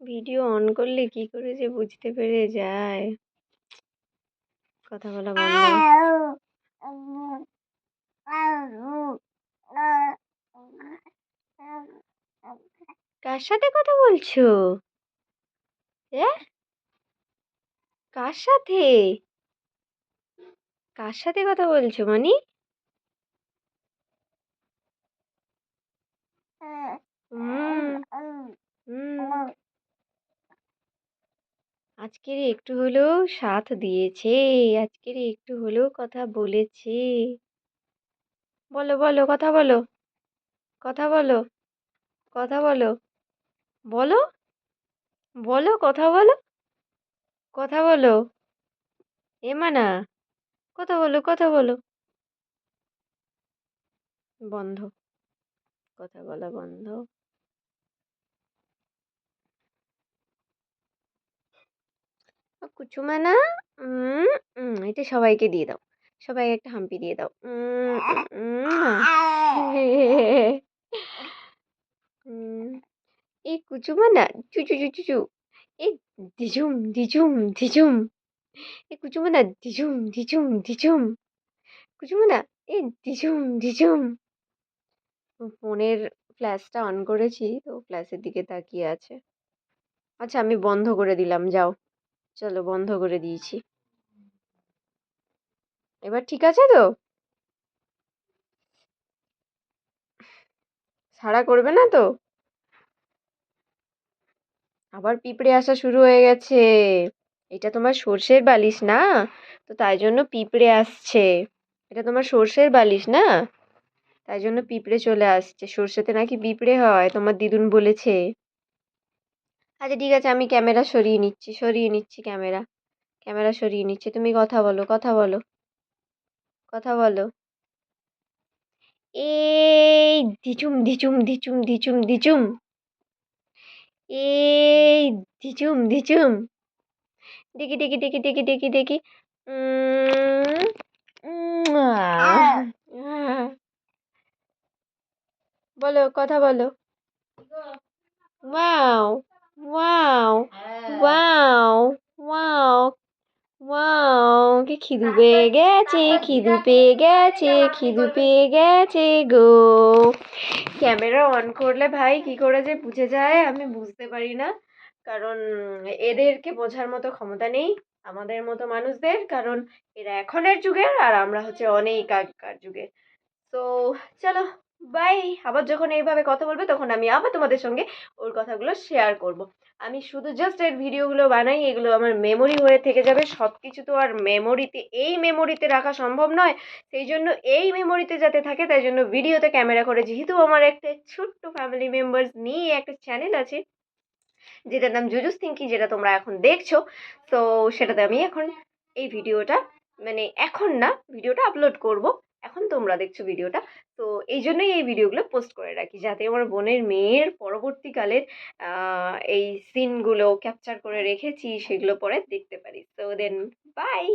Video on করলে কি করে যে বুঝতে পেরে যায়? কথা বলা কার সাথে কথা বলছো? কার সাথে? কার সাথে কথা বলছো মানি? হুম হুম। আজকের একটু হলেও সাথ দিয়েছে আজকের একটু হলেও কথা বলেছে। বলো বলো কথা বলো কথা বলো কথা বলো বলো বলো কথা বলো কথা বলো এ মানা। কথা বলো কথা বলো। বন্ধ, কথা বলা বন্ধ। কুচুমানা এটা সবাইকে দিয়ে দাও। সবাই একটা হাম্পি দিয়ে দাও। এই কুচুমানা চুচু চুচু চু এই দিঝুম দিঝুম দিঝুম এই কুচুমানা দিঝুম দিঝুম দিঝুম কুচুমানা, এই দিঝুম দিঝুম ফোনের ফ্ল্যাশটা অন করেছি, তো ফ্ল্যাশের দিকে তাকিয়ে আছে। আচ্ছা আমি বন্ধ করে দিলাম, যাও। চলো, বন্ধ করে দিয়েছি। এবার ঠিক আছে তো? সাড়া করবে না তো? আবার পিঁপড়ে আসা শুরু হয়ে গেছে। এটা তোমার সর্ষের বালিশ না? তো তাই জন্য পিঁপড়ে আসছে। এটা তোমার সর্ষের বালিশ না? তাই জন্য পিঁপড়ে চলে আসছে। সর্ষেতে নাকি পিঁপড়ে হয়, তোমার দিদুন বলেছে। আচ্ছা ঠিক আছে, আমি ক্যামেরা সরিয়ে নিচ্ছি সরিয়ে নিচ্ছি ক্যামেরা। ক্যামেরা সরিয়ে নিচ্ছি, তুমি কথা বলো কথা বলো। কথা বলো। এই দিচুম দিচুম দিচুম দিচুম দিচুম। এই দিচুম দিচুম। দেখি দেখি দেখি দেখি দেখি দেখি। বলো কথা বলো wow wow wow wow wow খিদু পেয়ে গেছে খিদু পেয়ে গেছে খিদু পেয়ে গেছে গো ক্যামেরা অন করলে ভাই কি করে যে বুঝে যায় আমি বুঝতে পারি না। কারণ এদেরকে বোঝার মতো ক্ষমতা নেই আমাদের মতো মানুষদের, কারণ এরা এখনের যুগের আর আমরা হচ্ছে অনেক আগেকার যুগের তো চলো বাই আবার যখন এইভাবে কথা বলবে তখন আমি আবার তোমাদের সঙ্গে ওর কথাগুলো শেয়ার করব। আমি শুধু জাস্ট এর ভিডিওগুলো বানাই, এগুলো আমার মেমোরি হয়ে থেকে যাবে। সব কিছু তো আর মেমোরিতে এই মেমোরিতে রাখা সম্ভব নয়। সেই জন্য এই মেমোরিতে যাতে থাকে, তাই জন্য ভিডিওতে ক্যামেরা করে, যেহেতু আমার একটা ছোট্ট ফ্যামিলি মেম্বার্স নিয়ে একটা চ্যানেল আছে যেটার নাম জুজুস থিঙ্কি যেটা তোমরা এখন দেখছ। তো সেটাতে আমি এখন এই ভিডিওটা মানে এখন না, ভিডিওটা আপলোড করব। এখন তোমরা দেখছ ভিডিওটা। তো এই জন্যই এই ভিডিওগুলো পোস্ট করে রাখি, যাতে আমার বোনের মেয়ের পরবর্তীকালের এই সিনগুলো ক্যাপচার করে রেখেছি, সেগুলো পরে দেখতে পারি। তো দেন বাই